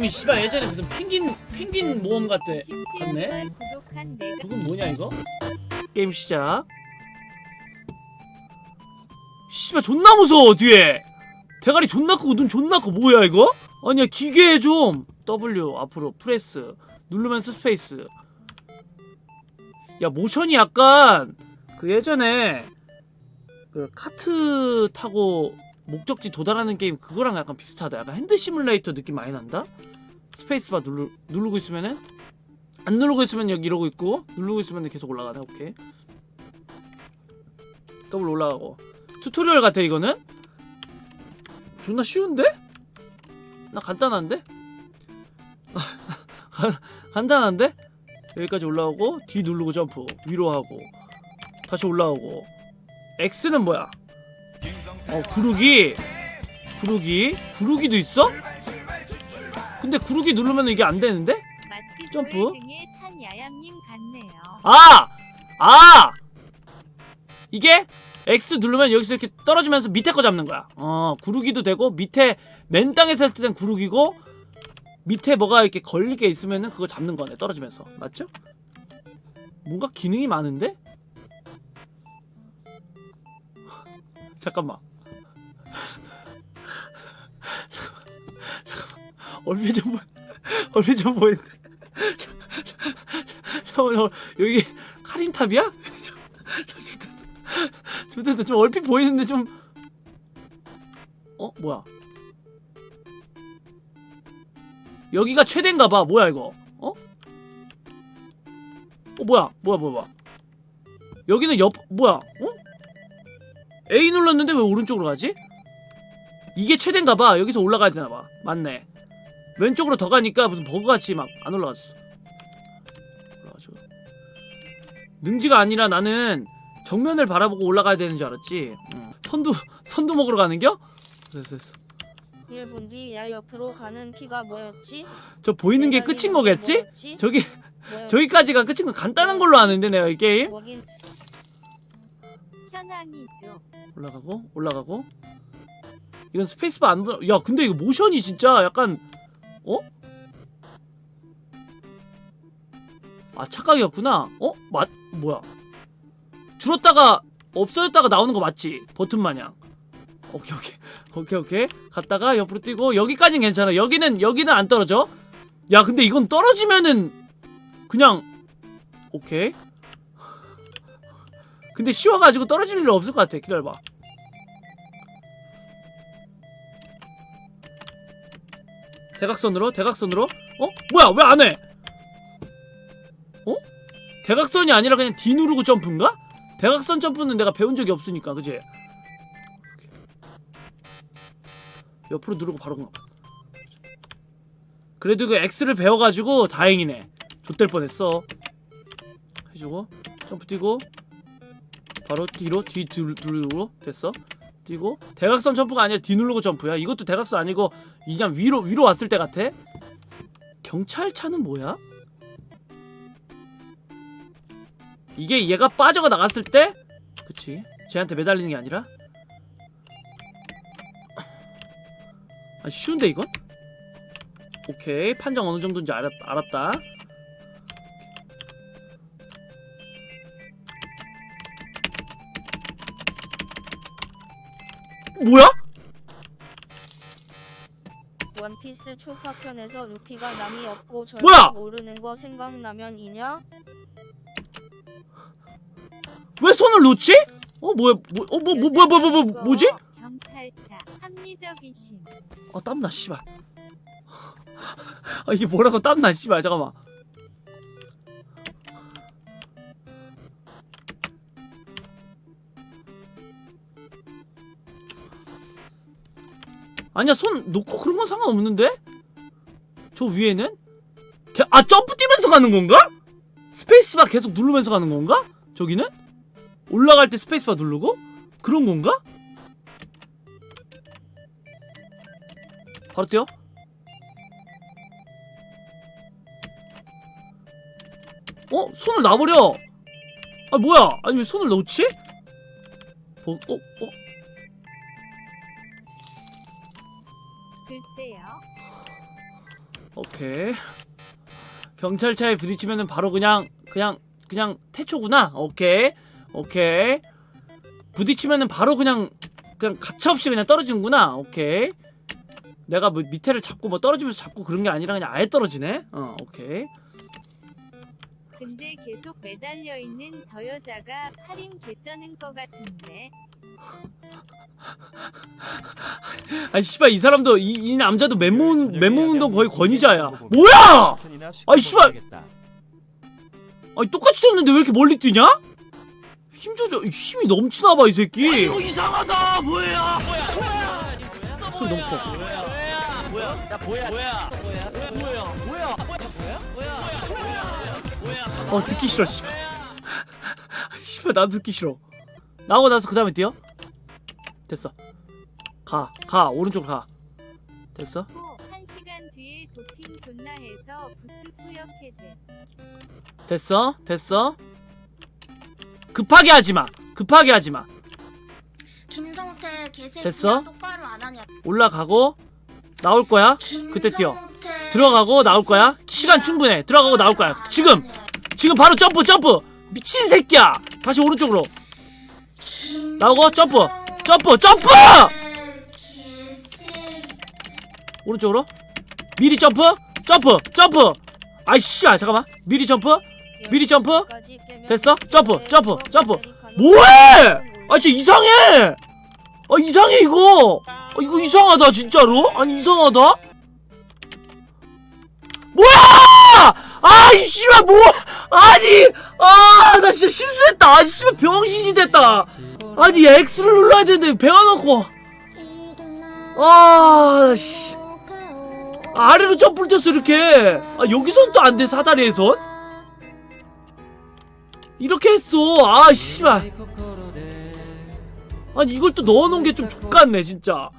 이름이 씨발 예전에 무슨 펭귄 펭귄 모험 같아 같네. 그건 뭐냐 이거? 게임 시작. 씨발 존나 무서워 뒤에. 대가리 존나 크고 눈 존나 커 뭐야 이거? 아니야 기계 좀 W 앞으로 프레스 누르면서 스페이스. 야 모션이 약간 그 예전에 그 카트 타고 목적지 도달하는 게임 그거랑 약간 비슷하다. 약간 핸드 시뮬레이터 느낌 많이 난다. 스페이스바 누르 누르고 있으면은 안 누르고 있으면 여기 이러고 있고 누르고 있으면 계속 올라가네. 오케이. 더블 올라가고 튜토리얼 같아 이거는. 존나 쉬운데? 나 간단한데? 간- 간단한데? 여기까지 올라오고 D 누르고 점프 위로 하고 다시 올라오고 X는 뭐야? 어 구르기 구르기 구르기도 있어? 근데 구르기 누르면 이게 안 되는데? 점프? 아! 아! 이게 X 누르면 여기서 이렇게 떨어지면서 밑에 거 잡는 거야. 어, 구르기도 되고 밑에 맨 땅에서 했을 땐 구르기고 밑에 뭐가 이렇게 걸리게 있으면은 그거 잡는 거네. 떨어지면서. 맞죠? 뭔가 기능이 많은데? 잠깐만. 잠깐만. 얼핏 좀 보, 얼핏 좀 보이는데. 잠깐만. 여기 카린탑이야? 좋겠다. 좀 얼핏 보이는데 좀. 어? 뭐야? 여기가 최대인가 봐. 뭐야, 이거? 어? 어, 뭐야? 뭐야, 뭐야, 뭐야. 여기는 옆, 뭐야? 어? A 눌렀는데 왜 오른쪽으로 가지? 이게 최대인가 봐. 여기서 올라가야 되나 봐. 맞네. 왼쪽으로 더 가니까 무슨 버그같이 막 안 올라갔어. 올라가죠. 능지가 아니라 나는 정면을 바라보고 올라가야 되는 줄 알았지. 응. 선두 선두 먹으러 가는겨? 됐어 됐어. 1분 뒤야 옆으로 가는 키가 뭐였지? 저 보이는 게 끝인 거겠지? 뭐였지? 저기 뭐였지? 저기까지가 끝인 거 간단한 걸로 아는데 내가 이 게임 뭐긴 현황이죠. 올라가고 올라가고 이건 스페이스바 안 들어. 야 근데 이거 모션이 진짜 약간 어? 아 착각이었구나. 어? 맞 뭐야? 줄었다가 없어졌다가 나오는 거 맞지? 버튼 마냥. 오케이 오케이 오케이 오케이 갔다가 옆으로 뛰고 여기까진 괜찮아. 여기는 여기는 안 떨어져. 야 근데 이건 떨어지면은 그냥 오케이. 근데 쉬워가지고 떨어질 일 없을 것 같아. 기다려봐. 대각선으로 대각선으로 어 뭐야 왜 안 해? 어 대각선이 아니라 그냥 D 누르고 점프인가? 대각선 점프는 내가 배운 적이 없으니까 그지? 옆으로 누르고 바로 가. 그래도 그 X를 배워가지고 다행이네. 좆될 뻔했어. 해주고 점프 뛰고 바로 뒤로 뒤 누르- 누르고 됐어. 뛰고 대각선 점프가 아니라 뒤 누르고 점프야. 이것도 대각선 아니고 그냥 위로 위로 왔을 때 같아. 경찰차는 뭐야? 이게 얘가 빠져가 나갔을 때 그치 쟤한테 매달리는 게 아니라 아 쉬운데 이건? 오케이 판정 어느 정도인지 알았, 알았다 뭐야? 원피스 초파편에서 루피가 남이 없고 절 뭐야? 모르는 거 생각나면 이냐? 왜 손을 놓지? 어 뭐야 뭐, 어, 뭐, 뭐, 뭐, 뭐, 뭐, 뭐, 뭐지? 경찰차 합리적이심. 아 땀나 씨발 아 이게 뭐라고 땀나 씨발 잠깐만 아니야 손 놓고 그런 건 상관없는데? 저 위에는? 개- 아 점프 뛰면서 가는 건가? 스페이스바 계속 누르면서 가는 건가? 저기는? 올라갈 때 스페이스바 누르고? 그런 건가? 바로 뛰어? 어? 손을 놔버려! 아 뭐야? 아니 왜 손을 놓지? 어? 어? 어? 글쎄요. 오케이. 경찰차에 부딪히면은 바로 그냥 그냥 그냥 태초구나. 오케이. 오케이. 부딪히면은 바로 그냥 그냥 가차없이 그냥 떨어지는구나. 오케이. 내가 뭐 밑에를 잡고 뭐 떨어지면서 잡고 그런 게 아니라 그냥 아예 떨어지네. 어, 오케이. 근데 계속 매달려 있는 저 여자가 팔힘 개쩌는 거 같은데. 아니 씨발 이 사람도 이, 이 남자도 맨몸 맨몸 운동 거의 권위자야. 뭐야? 아이, 씨발! 아니 똑같이 쳤는데 왜 이렇게 멀리 뛰냐? 힘 조절 힘이 넘치나 봐 이 새끼. 이거 이상하다 뭐야 뭐야 뭐야 손 너무 커. 뭐야 뭐야 야 뭐야 뭐야 뭐야 뭐야 뭐야 뭐야 뭐야 어 듣기 싫어 씨발. 씨발 나도 듣기 싫어. 나오고 나서 그 다음에 뛰어. 됐어. 가, 가 오른쪽 가. 됐어? 후 1시간 뒤에 도핑 존나 해서 부스 뿌옇게 돼. 됐어? 됐어? 급하게 하지 마. 급하게 하지 마. 김성태 개새끼야 됐어? 똑바로 안 하냐 올라가고 나올 거야. 그때 뛰어. 들어가고 나올 거야. 시간 충분해. 들어가고 나올 거야. 지금. 지금 바로 점프 점프. 미친 새끼야. 다시 오른쪽으로. 나오고 점프. 점프 점프. 오른쪽으로. 미리 점프. 점프 점프. 아이씨, 아, 잠깐만. 미리 점프. 미리 점프. 됐어? 점프, 점프, 점프. 뭐해? 아, 진짜 이상해. 아, 이상해 이거. 아, 이거 이상하다 진짜로. 아니 이상하다. 뭐야? 아, 이 씨발 뭐? 아니, 아, 나 진짜 실수했다. 아니 씨발 병신이 됐다. 아니 X를 눌러야 되는데 배워놓고. 아, 씨. 아래로 점프를 뛰었어 이렇게. 아, 여기선 또 안 돼 사다리에선. 이렇게 했어. 아, 씨발. 아니 이걸 또 넣어놓은 게 좀 족같네 진짜.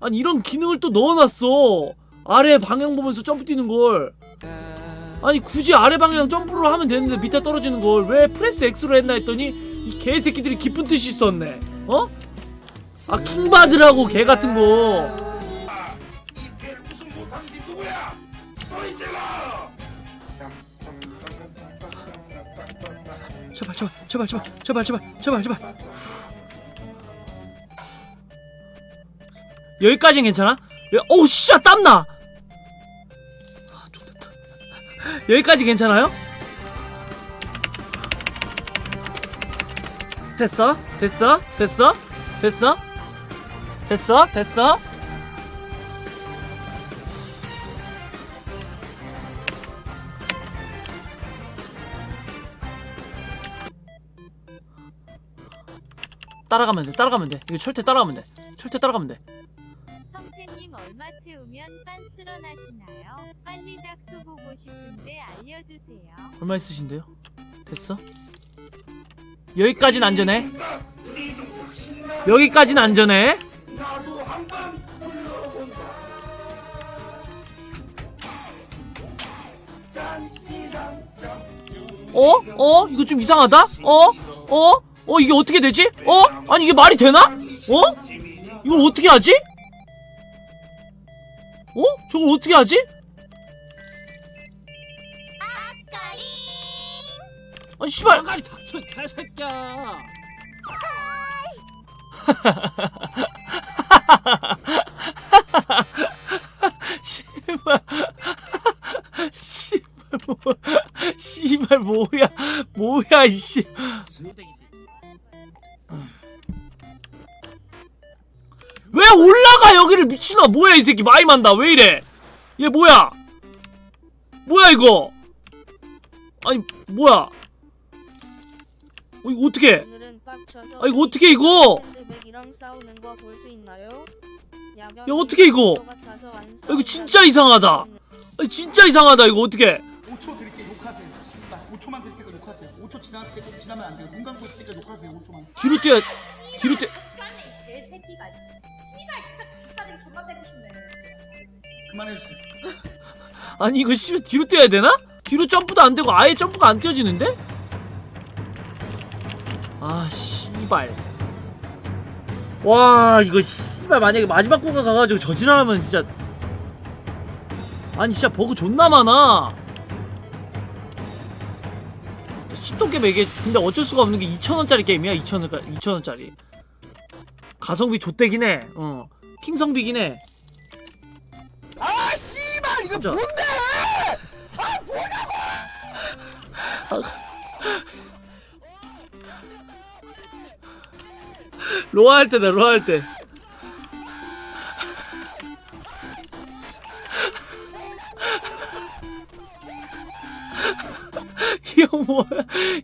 아니 이런 기능을 또 넣어놨어. 아래 방향 보면서 점프 뛰는 걸. 아니 굳이 아래 방향 점프로 하면 되는데 밑에 떨어지는 걸 왜 프레스 X로 했나 했더니 이 개새끼들이 깊은 뜻이 있었네. 어? 아 킹받으라고 개 같은 거. 제발 제발 제발 제발 제발 제발 제발 제발 여기까지는 괜찮아? 여- 어우 씨야 땀나 여기까지 괜찮아요? 됐어? 됐어? 됐어? 됐어? 됐어? 됐어? 따라가면 돼 따라가면 돼. 이거 철퇴 따라가면 돼. 철퇴 따라가면 돼 얼마 채우면 빤스런 하시나요? 빨리 닥수 보고 싶은데 알려주세요. 얼마 있으신데요? 됐어? 여기까진 안전해. 여기까진 안전해. 어? 어? 이거 좀 이상하다? 어? 어? 어? 이게 어떻게 되지? 어? 아니 이게 말이 되나? 어? 이걸 어떻게 하지? 어? 저걸 어떻게 하지? 아니 씨발. 아가리 닥쳐 개새끼야. 씨발. 씨발 뭐 씨발 뭐야. 뭐야 이씨 왜 올라가 여기를 미친아 뭐야 이 새끼 많이 만다 왜 이래 얘 뭐야 뭐야 이거 아니 뭐야 어 이거 어떻게 아 이거 어떻게 이거? 야, 어떻게 이거? 아, 이거 진짜 이상하다. 아니 진짜 이상하다 이거 어떻게 5초 드릴게 욕하세요. 씨발. 5초만 드릴 테니까 욕하세요. 5초 지나, 지나면 안 돼요. 눈 감고 때 욕하세요. 5초만. 뒤로 뛰어 뒤로 뛰어 개새끼가 그만해주세요. 아니 이거 씨 뒤로 뛰어야 되나? 뒤로 점프도 안 되고 아예 점프가 안 뛰어지는데? 아 씨발 와 이거 씨발 만약에 마지막 구간 가가지고 저지랄하면 진짜 아니 진짜 버그 존나 많아 10도 게임 이게 근데 어쩔 수가 없는 게 2,000원짜리 게임이야 2,000원, 2,000원짜리 가성비 좆대긴 해 어. 킹성비긴 해아 이거 진짜. 뭔데? 로아 할 때다 로아 할 때. 이형 뭐야?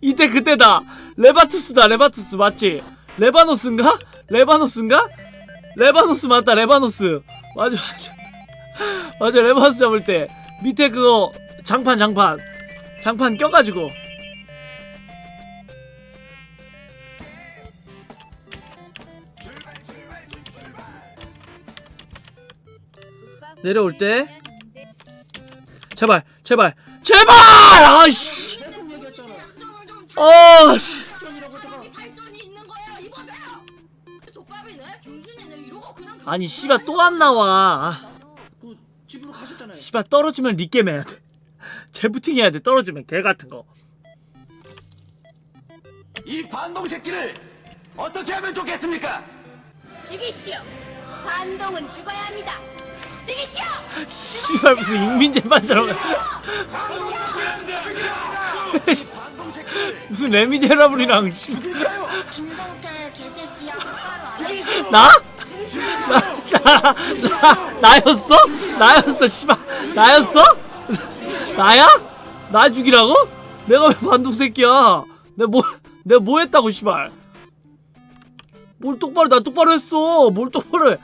이때 그때다. 레바투스다 레바투스 맞지? 레바노스인가? 레바노스인가? 레바노스 맞다 레바노스. 맞아 맞아. 맞아 레바노스 잡을 때 밑에 그거 장판 장판 장판 껴가지고. 내려올 때? 제발 제발 제발! 아씨. 아씨! 그냥 아니 씨발 또 안 나와. 아, 그 집으로 가셨잖아요. 씨발 떨어지면 리게임 해야 돼 재부팅 해야 돼 떨어지면 개 같은 거 이 반동 새끼를 어떻게 하면 좋겠습니까? 죽이시오. 반동은 죽어야 합니다. 죽이시오. 씨발 무슨 익민재판처럼 반동 새끼를 무슨 레미제라블이랑 씨. 김성태 개새끼야. 똑바로 안 해. 나? 나, 나, 나였어? 나였어, 씨발. 나였어? 나야? 나 죽이라고? 내가 왜 반동 새끼야? 내가 뭐, 내가 뭐 했다고, 씨발. 뭘 똑바로, 나 똑바로 했어. 뭘 똑바로 해.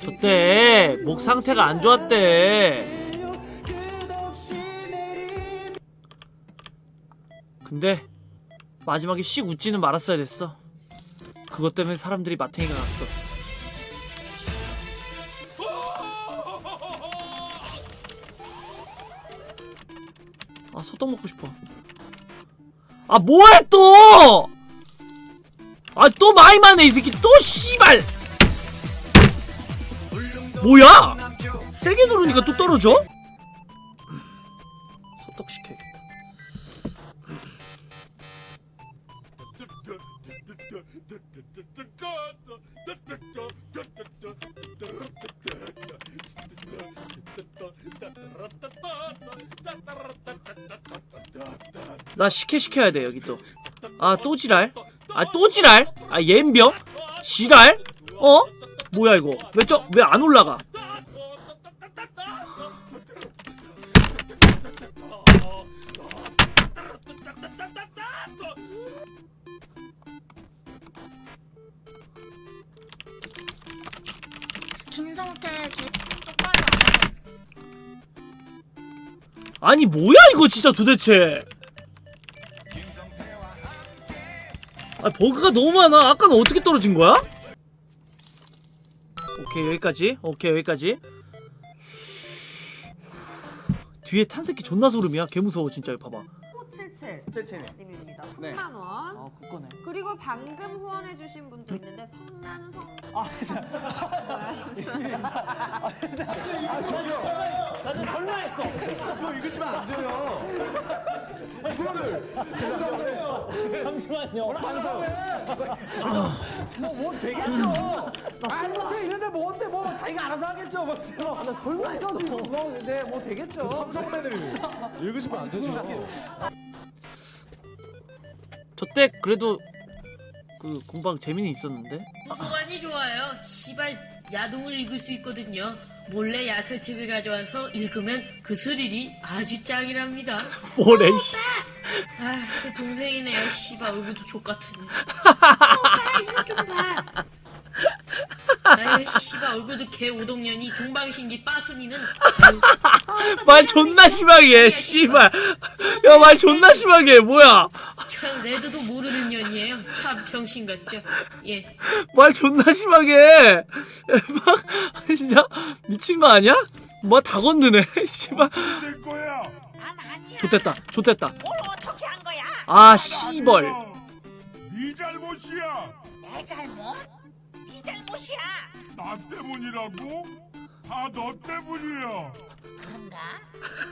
저때 목 상태가 안 좋았대. 근데 마지막에 씩 웃지는 말았어야 됐어. 그것 때문에 사람들이 마탱이가 갔어. 아 소떡 먹고 싶어. 아 뭐해 또? 아 또 마이만 해 이 새끼 또 씨발. 뭐야? 세게 누르니까 또 떨어져? 소떡 시켜 나 식혜 시켜야 돼 여기 또. 아 또 지랄? 아 또 지랄? 아 옌병? 지랄? 어? 뭐야 이거? 왜 저 왜 안 올라가? 김성태 개 똑바로 안 해. 아니 뭐야 이거 진짜 도대체? 아 버그가 너무 많아. 아까는 어떻게 떨어진 거야? 오케이 여기까지. 오케이 여기까지. 뒤에 탄 새끼 존나 소름이야. 개 무서워 진짜 이거 봐봐. 77 쟤쟤네. 님 입니다. 네. 3만 원. 아 그거네. 그리고 방금 후원해주신 분도 있는데 성난 성. 아, 뭐야, 잠시만요. 아 저기요. 나좀 설마했어. 그거 읽으시면 안 돼요. 이거를 생각하세요. 잠시만요. 뭐뭐 되겠죠. 아니 뭐 되는데 뭔데 뭐 자기가 알아서 하겠죠. 뭐 지금 나 설마 있어도 뭐 네 뭐 되겠죠. 삼성맨을 읽으시면 안 되죠. 저때 그래도 그 공방 재미는 있었는데. 소관이 좋아요. 시발 야동을 읽을 수 있거든요. 몰래 야설책을 가져와서 읽으면 그 스릴이 아주 짱이랍니다. 뭐래 씨. 아, 제 동생이네요. 시발 얼굴도 족같으네. 이거 좀 봐. 아유, 씨발 얼굴도 개 오동년이 동방신기 빠순이는 아유, 말 존나 심하게 해. 씨발. 야 말 존나 심하게 해. 뭐야? 참 레드도 모르는 년이에요. 참 병신 같죠. 예. 말 존나 심하게 해. 막 진짜 미친 거 아니야? 뭐 다 건드네. 씨발. 좋됐다. 좋됐다. 아 씨벌 네 잘못이야. 내 잘못? 네 잘못이야. 나 때문이라고? 다 너 때문이야. 그런가?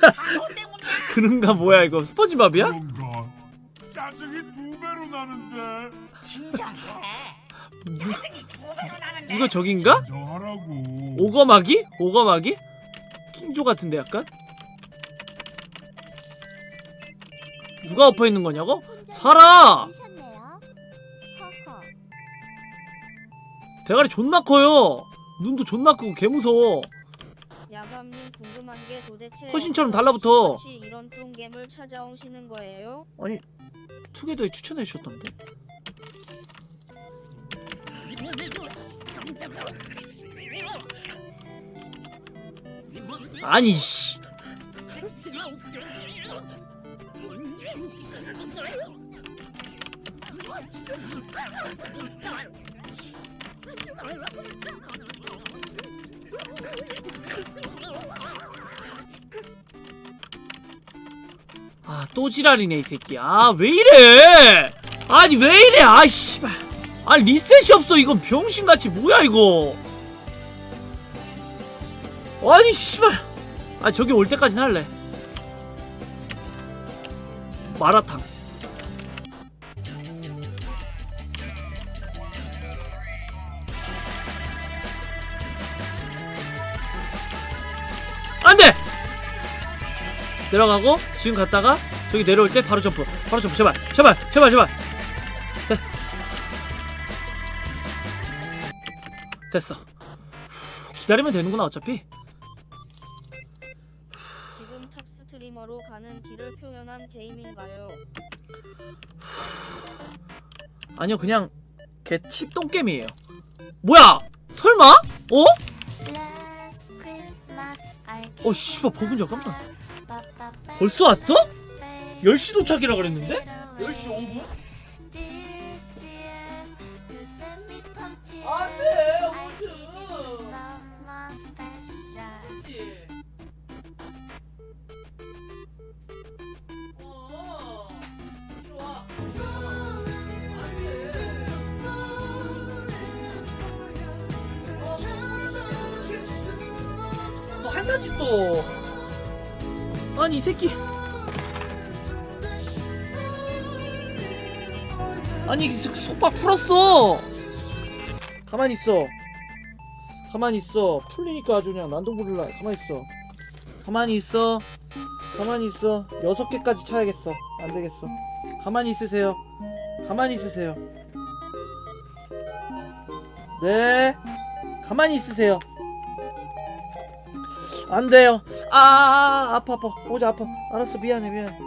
바로 때문이야. 그런가 뭐야 이거 스펀지밥이야? 그런가? 짜증이 두 배로 나는데. 진정해. 짜증이 두 배로 나는데. 이거 저긴가? 진정하라고. 오거마기? 오거마기? 킹조 같은데 약간? 누가 엎어 있는 거냐고? 살아! 대가리 존나 커요. 눈도 존나 크고 개 무서워. 야밤님 궁금한 게 도대체 허신처럼 달라붙어. 이런 똥겜을 찾아오시는 거예요? 아니 투게더에 추천해 주셨던데. 아니 씨. 아, 또 지랄이네, 이 새끼. 아, 왜 이래! 아니, 왜 이래! 아, 씨발. 아니, 리셋이 없어. 이건 병신같이. 뭐야, 이거. 아니, 씨발. 아, 저기 올 때까진 할래. 마라탕. 내려가고 지금 갔다가 저기 내려올 때 바로 점프. 바로 점프. 제발. 제발. 제발. 제발. 네. 됐어. 기다리면 되는구나 어차피. 지금 탑 스트리머로 가는 길을 표현한 게임인가요? 아니요 그냥 개 칩똥겜이에요. 뭐야? 설마? 어? 어 씨발 버금자 깜짝 벌써 왔어? 10시 도착이라 그랬는데? 10시 5분? 안돼 너 한가지 또 아니 이 새끼. 아니 속박 풀었어. 가만히 있어. 가만히 있어. 풀리니까 아주 그냥 난동 부를라. 가만히 있어. 가만히 있어. 가만히 있어. 여섯 개까지 쳐야겠어. 안 되겠어. 가만히 있으세요. 가만히 있으세요. 네. 가만히 있으세요 안 돼요. 아, 아파 아파. 오자 아파. 알았어 미안해 미안해